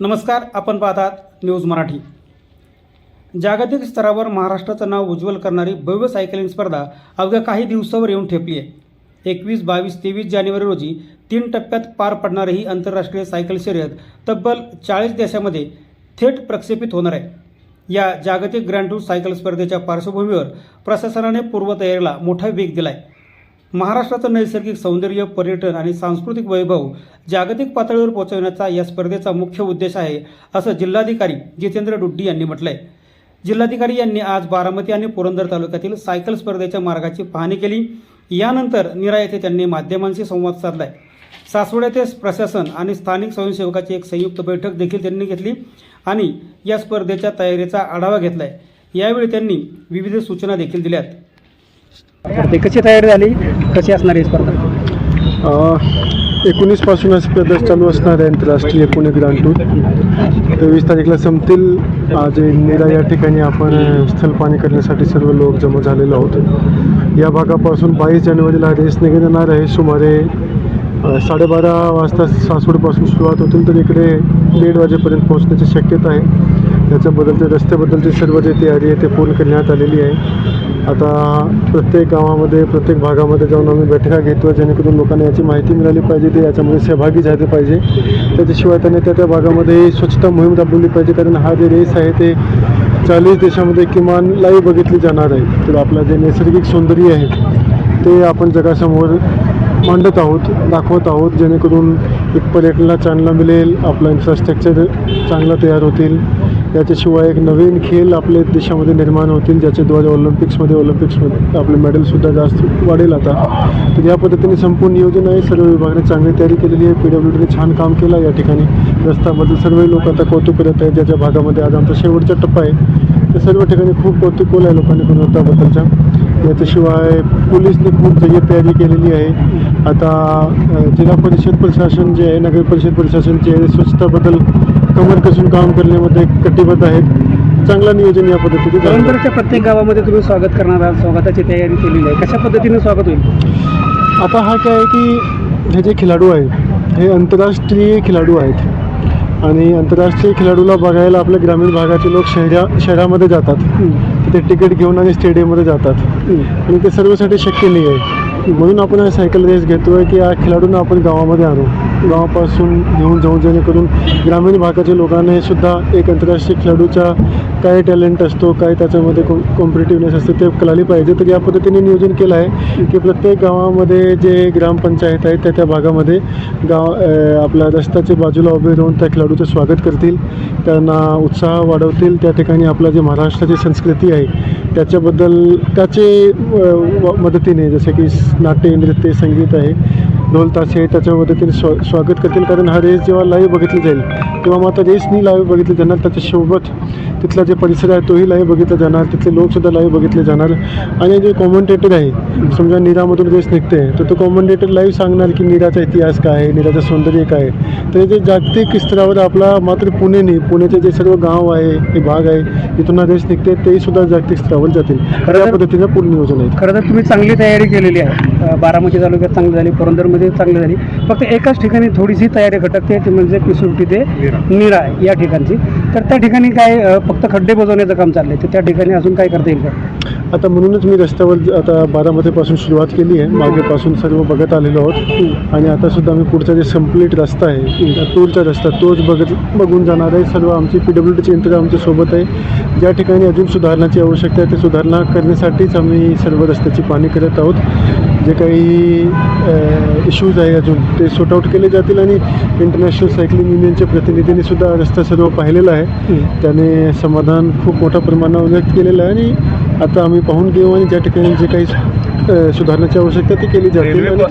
नमस्कार आपण पाहतात न्यूज मराठी. जागतिक स्तरावर महाराष्ट्राचं नाव उज्ज्वल करणारी भव्य सायकलिंग स्पर्धा अवघ्या काही दिवसावर येऊन ठेपली आहे. एकवीस बावीस तेवीस जानेवारी रोजी तीन टप्प्यात पार पडणारी ही आंतरराष्ट्रीय सायकल शर्यत तब्बल चाळीस देशामध्ये थेट प्रक्षेपित होणार आहे. या जागतिक ग्रँड टूर सायकल स्पर्धेच्या पार्श्वभूमीवर प्रशासनाने पूर्वतयारीला मोठा वेग दिला आहे महाराष्ट्राचं नैसर्गिक सौंदर्य पर्यटन आणि सांस्कृतिक वैभव जागतिक पातळीवर पोहोचवण्याचा या स्पर्धेचा मुख्य उद्देश आहे असं जिल्हाधिकारी जितेंद्र डुड्डी यांनी म्हटलंय. जिल्हाधिकारी यांनी आज बारामती आणि पुरंदर तालुक्यातील सायकल स्पर्धेच्या मार्गाची पाहणी केली. यानंतर निरा येथे त्यांनी माध्यमांशी संवाद साधलाय. सासवड येथे प्रशासन आणि स्थानिक स्वयंसेवकाची एक संयुक्त बैठक देखील त्यांनी घेतली आणि या स्पर्धेच्या तयारीचा आढावा घेतलाय. यावेळी त्यांनी विविध सूचना देखील दिल्यात. ते कशी तयारी झाली? कशी असणार ही स्पर्धा? एकोणीसपासून हा स्पर्धा चालू असणार आहे आंतरराष्ट्रीय पुणे ग्रांड टूर. तेवीस तारीखला संपतील. आज निरा या ठिकाणी आपण स्थलपाणी करण्यासाठी सर्व लोक जमा झालेलो आहोत. या भागापासून बावीस जानेवारीला रेस निघणार आहे. सुमारे साडेबारा वाजता सासवडपासून सुरुवात होतील. तर इकडे दीड वाजेपर्यंत पोहोचण्याची शक्यता आहे. त्याच्याबद्दलचे रस्त्याबद्दलची सर्व जे तयारी आहे ते पूर्ण करण्यात आलेली आहे. आता प्रत्येक गावामध्ये प्रत्येक भागामध्ये जाऊन आम्ही बैठका घेतो जेणेकरून लोकांना याची माहिती मिळाली पाहिजे ते याच्यामध्ये सहभागी झाले पाहिजे. त्याच्याशिवाय त्यांनी त्या त्या भागामध्ये स्वच्छता मोहीम राबवली पाहिजे कारण हा जे रेस आहे ते चाळीस देशामध्ये किमान लाईव्ह बघितली जाणार आहे. तर आपलं जे नैसर्गिक सौंदर्य आहे ते आपण जगासमोर मांडत आहोत दाखवत आहोत जेणेकरून एक पर्यटनाला चालना मिळेल आपलं इन्फ्रास्ट्रक्चर चांगलं तयार होतील. त्याच्याशिवाय एक नवीन खेळ आपल्या देशामध्ये निर्माण होतील ज्याच्याद्वारे ऑलिम्पिक्समध्ये ऑलिम्पिक्समध्ये आपले मेडलसुद्धा जास्त वाढेल आता. तर या पद्धतीने संपूर्ण नियोजन आहे सर्व विभागाने चांगली तयारी केलेली आहे. पी डब्ल्यू डीने छान काम केलं या ठिकाणी. रस्त्याबद्दल सर्व लोक आता कौतुक करत आहेत ज्याच्या भागामध्ये आज आमचा शेवटचा टप्पा आहे. तर सर्व ठिकाणी खूप कौतुक आहे लोकांनी गुणवत्ताबद्दलच्या. याच्याशिवाय पोलीसने खूप जय तयारी केलेली आहे. आता जिल्हा परिषद प्रशासन जे आहे नगर परिषद प्रशासन जे आहे स्वच्छताबद्दल कमर कसून काम करण्यामध्ये कटिबद्ध आहेत. चांगलं नियोजन या पद्धतीने झालं प्रत्येक गावामध्ये तुम्ही स्वागत करणार आहात स्वागताची तयारी केलेली आहे. कशा पद्धतीने स्वागत होईल? आता हा काय आहे की हे जे खेळाडू आहेत हे आंतरराष्ट्रीय खेळाडू आहेत. आणि आंतरराष्ट्रीय खेळाडूला बघायला आपल्या ग्रामीण भागाचे लोक शहरा शहरामध्ये जातात. तिथे तिकीट घेऊन आणि स्टेडियममध्ये जातात. आणि ते सर्वसाठी शक्य नाही आहे. म्हणून आपण हा सायकल रेस घेतो आहे की या खेळाडूंना आपण गावामध्ये आणू. गावापासून घेऊन जाऊन जेणेकरून ग्रामीण भागाच्या लोकांना हे सुद्धा एक आंतरराष्ट्रीय खेळाडूचा काय टॅलेंट असतो काय त्याच्यामध्ये कॉम कॉम्पिटेटिव्हनेस असते ते कळाली पाहिजे. तर या पद्धतीने नियोजन केलं आहे की प्रत्येक गावामध्ये जे ग्रामपंचायत आहेत त्या त्या भागामध्ये गाव आपल्या रस्त्याच्या बाजूला उभे राहून त्या खेळाडूचं स्वागत करतील. त्यांना उत्साह वाढवतील. त्या ठिकाणी आपला जे महाराष्ट्राची संस्कृती आहे त्याच्याबद्दल त्याचे व- मदतीने जसे की नाट्य नृत्य संगीत आहे ढोल ताशे त्याच्या मदतीने स्वा स्वागत करतील कारण हा रेस जेव्हा लाईव्ह बघितली जाईल तेव्हा मात्र रेसनी लाईव्ह बघितली जाणार त्याच्यासोबत तिथला जे परिसर आहे तोही लाईव्ह बघितला जाणार तिथले लोकसुद्धा लाईव्ह बघितले जाणार. आणि जे कॉमेंटेटर आहे समजा नीरामधून रेस निघते तर तो कॉमेंटेटर लाईव्ह सांगणार की नीराचा इतिहास काय आहे नीराचं सौंदर्य काय आहे. तर जे जागतिक स्तरावर आपला मात्र पुणे नाही पुण्याचे जे सर्व गाव आहे हे भाग आहे तिथून हा रेस निघते तेही सुद्धा जागतिक स्तरावर जातील. खरं त्या तर- पद्धतीनं पूर्ण नियोजन आहे खरं तर तुम्ही चांगली तयारी केलेली आहे. बारामती तालुक्यात चांगली झाली पुरंदरमध्ये चांगली झाली. फक्त एकाच ठिकाणी थोडीशी तयारी खटकते ती म्हणजे पिसुर्टी ते निरा. या ठिकाणची. तर त्या ठिकाणी काय फक्त खड्डे बजवण्याचं काम चाललंय तर त्या ठिकाणी अजून काय करता येईल का? आता म्हणूनच मी रस्त्यावर आता बारामतीपासून सुरुवात केली आहे. मागेपासून सर्व बघत आलेलो आहोत. आणि आता सुद्धा आम्ही पुढचा जे संप्लीट रस्ता आहे टूरचा रस्ता तोच बघत बघून जाणार आहे. सर्व आमची पी डब्ल्यू डीचे यंत्र आमच्यासोबत आहे. ज्या ठिकाणी अजून सुधारणाची आवश्यकता आहे ते सुधारणा करण्यासाठीच आम्ही सर्व रस्त्याची पाहणी करत आहोत. जे काही इश्यूज आहे अजून ते सॉर्ट आऊट केले जातील आणि इंटरनॅशनल सायकलिंग युनियनच्या प्रतिनिधींनी सुद्धा रस्ता सर्व पाहिलेला आहे. त्याने समाधान खूप मोठ्या प्रमाणावर व्यक्त केलेलं आहे आणि आता आम्ही पाहून घेऊ आणि ज्या ठिकाणी जे काही सुधारण्याची आवश्यकता ती केली जातील आणि